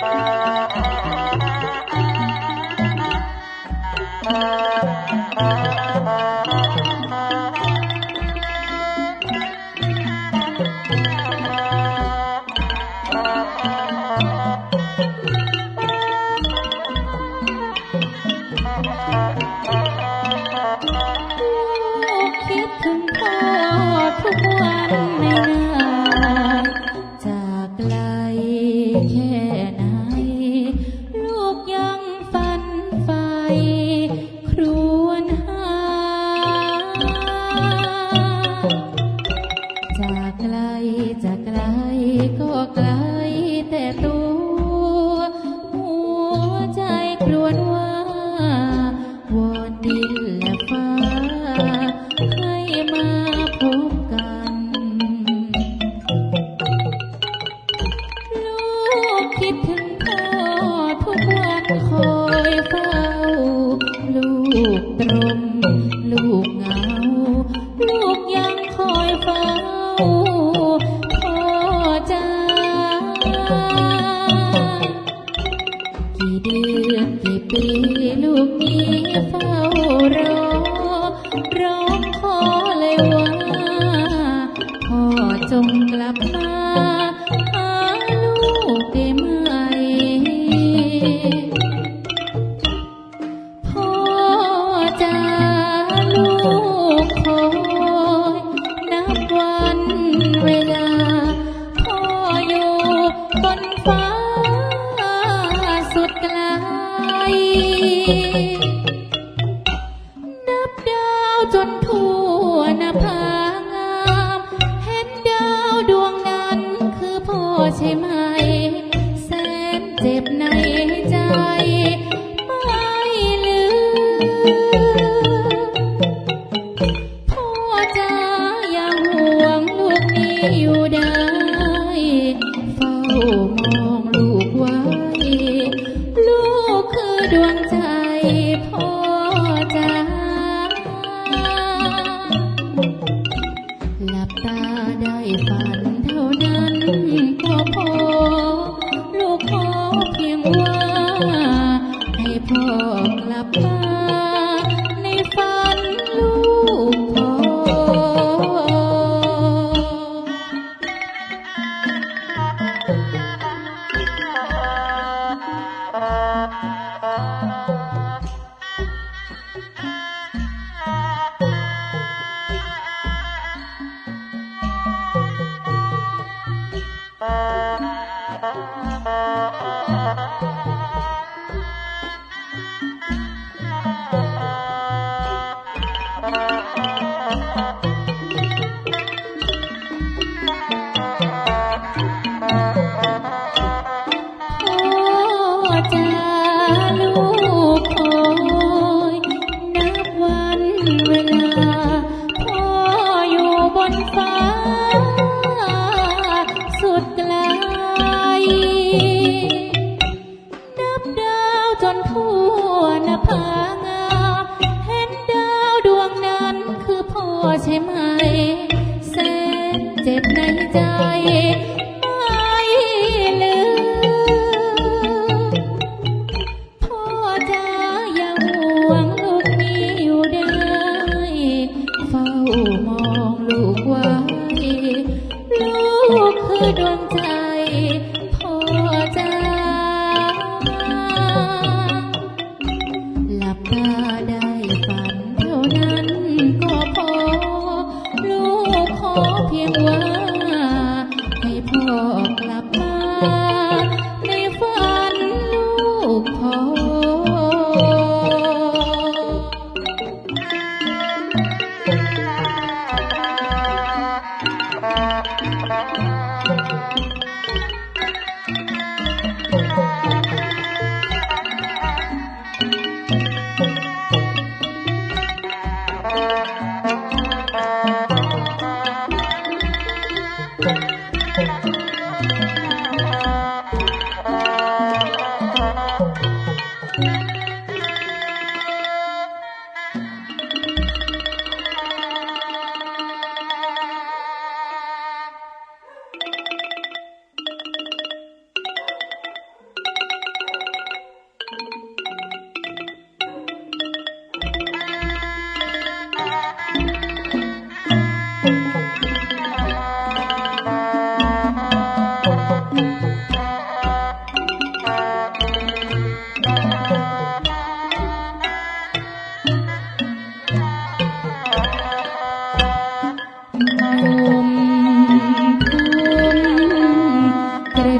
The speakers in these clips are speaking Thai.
คิ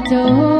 Don't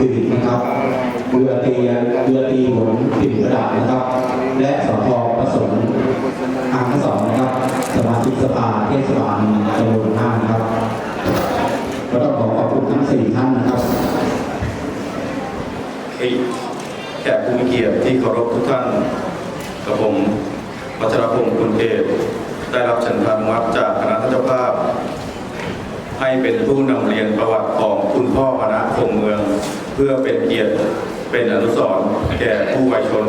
ทรัพย์สิรินะครับเรือตีเรือตีผลปิ่นกระดาษนะครับ และสอทประสงค์ทางที่สองนะครับสมาชิกสภาเทศบาลตำบลห้านะครับก็ต้องขอขอบคุณทั้งสี่ท่านนะครับแขกผู้มีเกียรติที่เคารพทุกท่านกับผมวัชรพงศ์คุณเกตได้รับเชิญพานุวัตจากคณะท่านเจ้าภาพ ให้เป็นผู้นำเรียนประวัติของคุณพ่อมณะคงเมือง พื่อเป็นเกียรติเป็นอนุสรณ์แก่ผู้วัยชน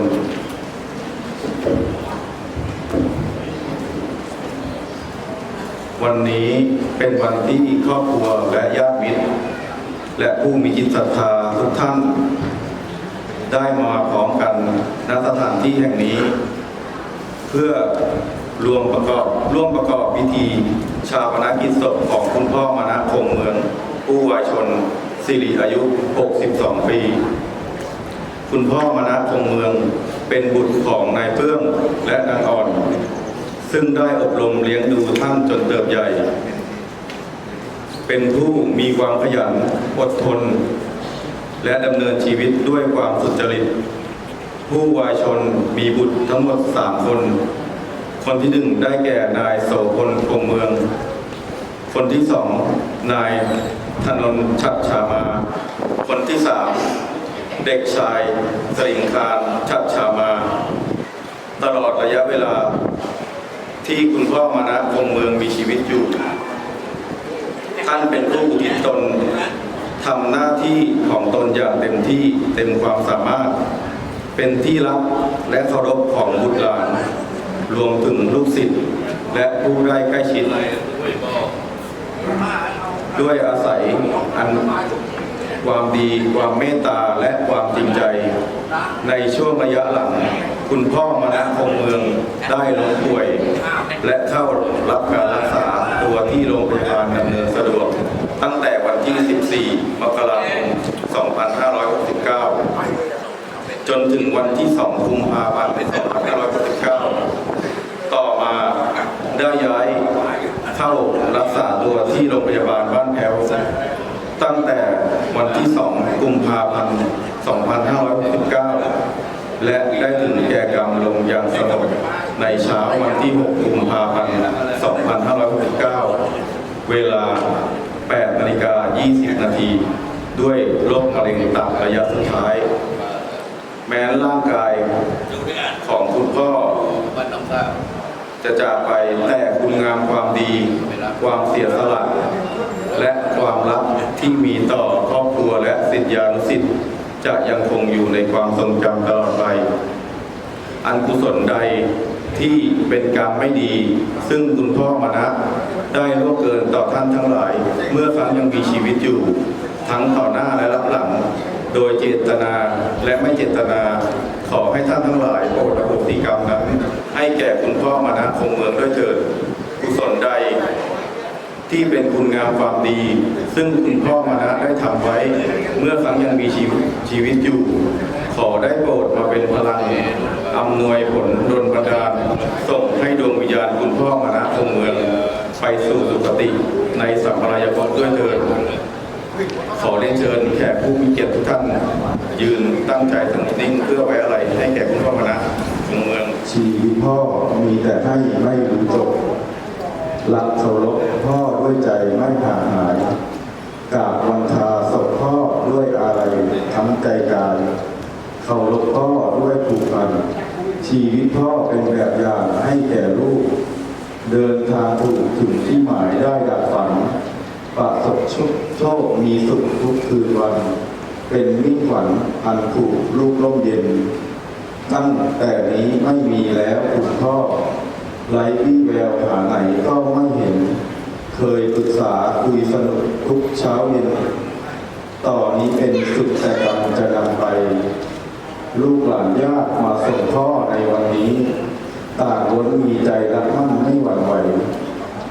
วันนี้เป็นวันที่ครอบครัวและญาติมิตร และผู้มีจิตศรัทธาทุกท่าน ได้มาพร้อมกันณสถานที่แห่งนี้ เพื่อรวมประกอบร่วมประกอบพิธี ชาปนกิจศพของคุณพ่อมานะคงเมือง ผู้วายชน สิริอายุ 62 ปี คุณพ่อมานะคงเมืองเป็นบุตรของนายเพื่องและนางอ่อน ซึ่งได้อบรมเลี้ยงดูท่านจนเติบใหญ่ เป็นผู้มีความขยันอดทน และดำเนินชีวิตด้วยความสุจริต ผู้วายชนมีบุตรทั้งหมดสามคน คนที่หนึ่งได้แก่นายโสพลคงเมือง คนที่สองนาย ธนนชัดชามา คนที่สามเด็กชายสริงคารชัดชามา ตลอดระยะเวลาที่คุณพ่อมานะคงเมืองมีชีวิตอยู่ ท่านเป็นผู้อุทิศตนทำหน้าที่ของตนอย่างเต็มที่เต็มความสามารถ เป็นที่รักและเคารพของบุตรหลาน รวมถึงลูกศิษย์และผู้ได้ใกล้ชิด ด้วยอาศัยอันความดีความเมตตาและความจริงใจ ในช่วงระยะหลัง คุณพ่อมานะคงเมืองได้ล้มป่วย และเข้ารับการรักษาตัวที่โรงพยาบาลดำเนินสะดวก ตั้งแต่วันที่ 14 มกราคม 2569 จนถึงวันที่ 2 กุมภาพันธ์ 2569 ต่อมาได้ย้าย เข้ารักษาตัวที่โรงพยาบาลบ้านแพ้วตั้งแต่วันที่ 2 กุมภาพันธ์ 2569 และได้ถึงแก่กรรมลงอย่างสงบในเช้าวันที่ 6 กุมภาพันธ์ 2569 เวลา 8 นาฬิกา 20 นาที ด้วยโรคมะเร็งตับระยะสุดท้าย แม้ร่างกายของคุณพ่อ จะจากไปแต่คุณงามความดี ความเสียสละและความรักที่มีต่อครอบครัวและสิทธิานุสิทธิ์จะยังคงอยู่ในความทรงจำตลอดไป อันกุศลใดที่เป็นกรรมไม่ดี ซึ่งคุณพ่อมานะได้ล่วงเกินต่อท่านทั้งหลาย เมื่อครั้งยังมีชีวิตอยู่ ทั้งต่อหน้าและรับหลัง โดยเจตนาและไม่เจตนา ขอให้ท่านทั้งหลายโปรดอโหสิกรรมนั้น ให้แก่คุณพ่อมานะคงเมืองด้วยเถิดกุศลใด ที่เป็นคุณงามความดี ซึ่งคุณพ่อมานะได้ทำไว้ เมื่อครั้งยังมีชีวิตชีวิตอยู่ ขอได้โปรดมาเป็นพลังอำนวยผลดลบันดาลส่งให้ดวงวิญญาณคุณพ่อมานะคงเมือง ไปสู่สุคติในสัมปรยภพด้วยเถิด ขอเรียนเชิญแขกผู้มีเกียรติทุกท่าน ยืนตั้งใจสงบนิ่งเพื่อไว้อะไรให้แก่คุณพ่อมานะคงเมือง ชีวิตพ่อมีแต่ให้ไม่รู้จบ หลักเคารพพ่อด้วยใจไม่ห่างหายกราบวันทาศพพ่อด้วยอะไรทั้งใจกายเคารพพ่อด้วยผูกพันชีวิตพ่อเป็นแบบอย่างให้แก่ลูก เดินทางถูกถึงที่หมายได้ดับฝัน ประสบโชคโชคมีสุขทุกคืนวัน เป็นมิ่งขวัญอันผูกลูกร่มเย็น ตั้งแต่นี้ไม่มีแล้วคุณพ่อไร้วี่แววหาไหนก็ไม่เห็น เคยปรึกษาคุยสนุกทุกเช้าเย็น ต่อนนี้เป็นสุดแต่กรรมจะนำไป ลูกหลานญาติมาส่งพ่อในวันนี้ ต่างล้วนมีใจรักมั่นไม่หวั่นไหว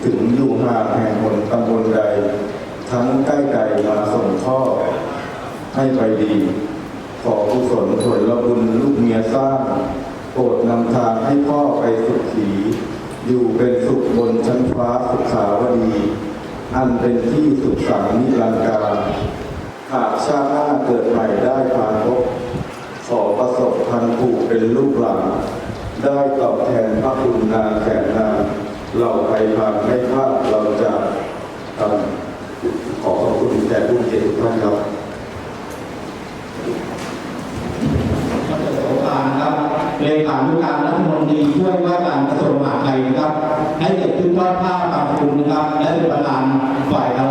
ถึงอยู่ห่างแห่งหนตำบล ทั้งใกล้ไกลมาส่งพ่อให้ไปดี ขอกุศลผลละบุญลูกเมียสร้างโปรดนำทางให้พ่อไปสุขีอยู่เป็นสุขบนชั้นฟ้าสุขสาวดี อันเป็นที่สุขสันนิรันดร์การหากชาติหน้าเกิดใหม่ได้พานพบขอประสบพันผูกเป็นลูกหลานได้ตอบแทนพระคุณนานแสนนานเราไปผ่านไม่พลาดเราจะทำ อขอบคุณแต่ผู้เกียรติทุกท่านครับดรสงกานต์นะครับเลขานุการรัฐมนตรีช่วยว่าการกระทรวงมหาดไทยนะครับ ให้เกียรติขึ้นทอดผ้าบางคุณนะครับ และเป็นประธานฝ่ายคาร